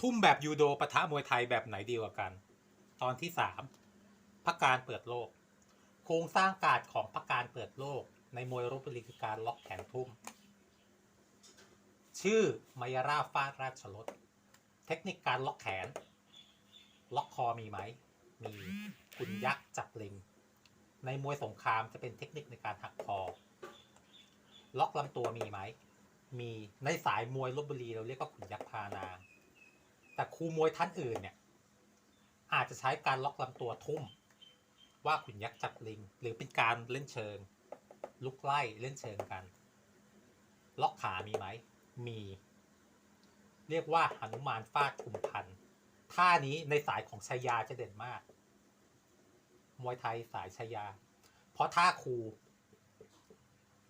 ทุ่มแบบยูโดปะทะมวยไทยแบบไหนดีกว่ากัน ตอนที่สามพักการเปิดโลก โครงสร้างการดของพักการเปิดโลก ในมวยรบบุรีคือการล็อกแขนทุ่ม ชื่อมายาราฟาดราชรถเทคนิคการล็อกแขน ล็อกคอมีไหม มีคุณยักษ์จับลิง ในมวยสงครามจะเป็นเทคนิคในการหักคอ ล็อกลำตัวมีไหม มีในสายมวยลบบุรีเราเรียกว่าขุนยักษ์พานาง แต่ครูมวยท่านอื่นเนี่ย อาจจะใช้การล็อกลำตัวทุ่ม ว่าขุนยักษ์จับลิง หรือเป็นการเล่นเชิง ลุกไล่เล่นเชิงกัน ล็อกขามีไหม มี เรียกว่าหนุมานฟาดคุมพันท่านี้ในสายของชายาจะเด่นมาก มวยไทยสายชายา เพราะท่าครู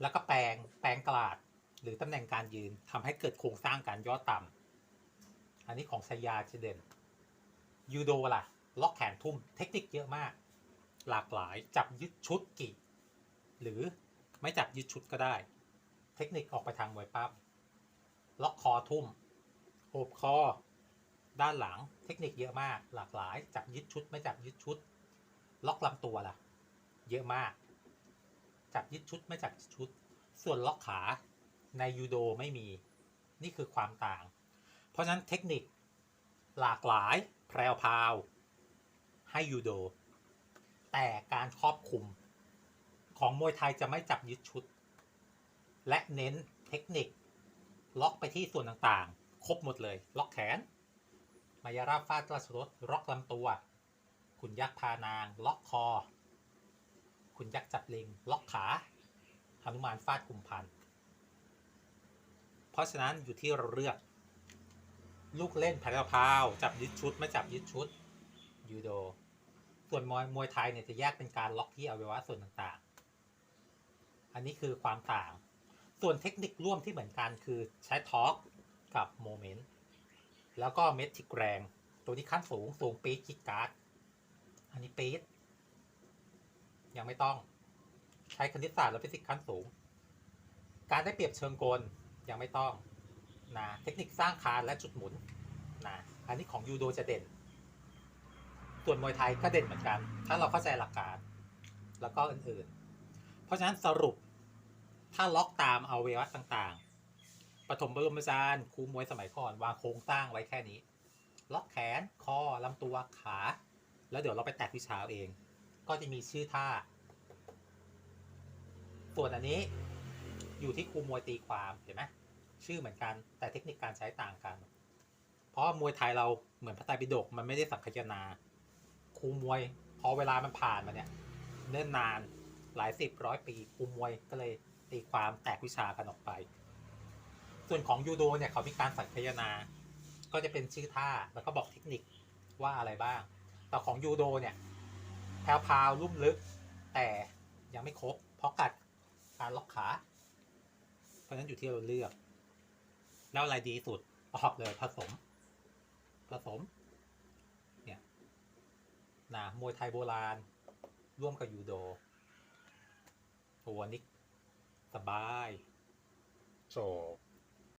แล้วก็แปลงแปลงกลาด หรือตำแหน่งการยืนทำให้เกิดโครงสร้างการย่อต่ำ อันนี้ของชายาจะเด่นยูโดล่ะ ล็อกแขนทุ่ม เทคนิคเยอะมาก หลากหลายจับยึดชุดกี่ หรือไม่จับยึดชุดก็ได้ เทคนิคออกไปทางมวยปั๊บล็อกคอทุ่มโอบคอ ด้านหลัง เทคนิคเยอะมาก หลากหลาย จับยึดชุด ไม่จับยึดชุด ล็อกลำตัวล่ะ เยอะมาก จับยึดชุดไม่จับชุด ส่วนล็อกขาในยูโดไม่มี นี่คือความต่าง เพราะฉะนั้นเทคนิคหลากหลายแพรวพาว ให้ยูโด แต่การครอบคุม ของมวยไทยจะไม่จับยึดชุด และเน้นเทคนิค ล็อกไปที่ส่วนต่างๆ ครบหมดเลย ล็อกแขน มายาราฟาดราชรถล็อกลำตัวขุนยักษ์พานาง ล็อกคอขุนยักษ์จับลิง ล็อกขาหนุมานฟาดคุมพัน เพราะฉะนั้นอยู่ที่เราเลือก ลูกเล่นแผ่วพราวจับยึดชุดไม่จับยึดชุดยูโด ส่วนมวยมวยไทยเนี่ยจะแยกเป็นการล็อกที่อวัยวะส่วนต่างๆ อันนี้คือความต่าง ส่วนเทคนิคร่วมที่เหมือนกันคือใช้ทอร์กกับโมเมนต์แล้วก็เม็ดที่แรงตัวนี้ขั้นสูงสูงปี๊ดคิกการ์ดอันนี้ปี๊ดยังไม่ต้องใช้คณิตศาสตร์และฟิสิกส์ขั้นสูง การได้เปรียบเชิงกลยังไม่ต้อง นะเทคนิคสร้างคานและจุดหมุนนะอันนี้ของยูโดจะเด่น ส่วนมวยไทยก็เด่นเหมือนกัน ถ้าเราเข้าใจหลักการ แล้วก็อื่นๆ เพราะฉะนั้นสรุปถ้าล็อกตามเอาเววัตต่างๆ ปฐมบรมอาจารย์ครูมวยสมัยก่อนวางโครงสร้างไว้แค่นี้ ล็อกแขน คอลำตัว ขา แล้วเดี๋ยวเราไปแตกวิชาเอาเองก็จะมีชื่อท่า ส่วนอันนี้อยู่ที่ครูมวยตีความ เห็นไหม ชื่อเหมือนกัน แต่เทคนิคการใช้ต่างกัน เพราะมวยไทยเราเหมือนพระไตรปิฎกมันไม่ได้สังคายนาครูมวยพอเวลามันผ่านมาเนี่ยเนิ่นนานหลายสิบร้อยปีครูมวยก็เลยตีความแตกวิชากันออกไป ส่วนของยูโดเนี่ยเขามีการสังคายนา ก็จะเป็นชื่อท่าแล้วก็บอกเทคนิคว่าอะไรบ้าง แต่ของยูโดเนี่ยแพรวพาวลุ่มลึก แต่ยังไม่ครบเพราะกัดการล็อกขา เพราะฉะนั้นอยู่ที่เราเลือก แล้วอะไรดีสุดออกเลยผสม ผสม เนี่ยนะมวยไทยโบราณ ร่วมกับยูโดโอ้อันนี้สบาย So